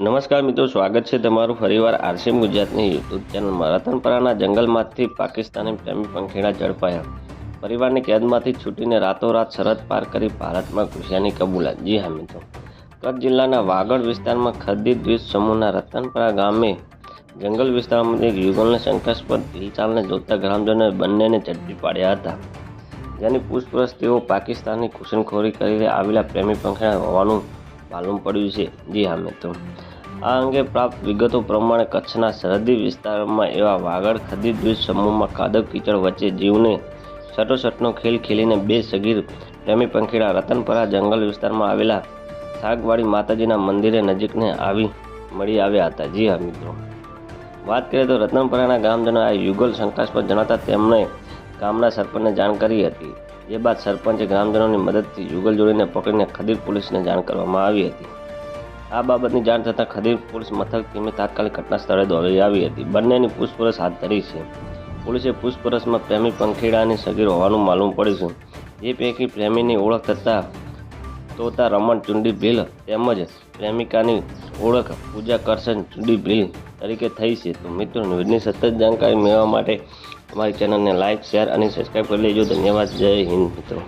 નમસ્કાર મિત્રો, સ્વાગત છે તમારું ફરીવાર આરસીએમ ગુજરાતની યુટ્યુબ ચેનલમાં રતનપરાના જંગલમાંથી પાકિસ્તાની પ્રેમી પંખીડા ઝડપાયા. પરિવારની કેદમાંથી છૂટીને રાતોરાત સરહદ પાર કરી ભારતમાં ઘૂસ્યાની કબૂલાત. જી હા મિત્રો. કચ્છ જિલ્લાના વાગડ વિસ્તારમાં ખદ્દી દ્વીપ સમૂહના રતનપરા ગામે જંગલ વિસ્તારમાં એક યુગલને શંકાસ્પદ હિલચાલને જોતા ગ્રામજનોએ બંનેને ઝડપી પાડ્યા હતા. જેની પૂછપરછ તેઓ પાકિસ્તાનની ઘૂસણખોરી કરીને આવેલા પ્રેમી પંખીડા હોવાનું માલુમ પડ્યું છે. જી હા, મિત્રો. આ અંગે પ્રાપ્ત વિગતો પ્રમાણે કચ્છના સરહદી વિસ્તારમાં એવા વાગડ ખદી દ્વીપ સમૂહમાં કાદવ કીચડ વચ્ચે જીવને સટોસટનો ખેલ ખેલીને બે સગીર પ્રેમી પંખીડા રતનપરા જંગલ વિસ્તારમાં આવેલા શાકવાડી માતાજીના મંદિરે નજીકને આવી મળી આવ્યા હતા. જી હા, મિત્રો. વાત કરીએ તો રતનપરાના ગામજનો આ યુગલ શંકાસ્પદ જણાતા તેમણે ગામના સરપંચને જાણ કરી હતી. જે બાદ સરપંચે ગ્રામજનોની મદદથી યુગલ જોડીને પકડીને ખદીર પોલીસને જાણ કરવામાં આવી હતી. આ બાબતની જાણ થતાં ખદીર પોલીસ મથક ટીમે તાત્કાલિક ઘટના સ્થળે દોડી આવી હતી. બંનેની પૂછપરછ હાથ ધરી છે. પોલીસે પૂછપરછમાં પ્રેમી પંખીડાની સગીર હોવાનું માલુમ પડ્યું છે. જે પૈકી પ્રેમીની ઓળખ થતાં તોતા રમણ ચુંડી ભીલ તેમજ પ્રેમિકાની ઓળખ પૂજા કરશન ચુંડી ભીલ તરીકે થઈ છે. તો મિત્રો ન્યૂઝની સતત જાણકારી મેળવવા માટે અમારી ચેનલને લાઇક શેર અને સબસ્ક્રાઈબ કરી લેજો. ધન્યવાદ. જય હિન્દ મિત્રો.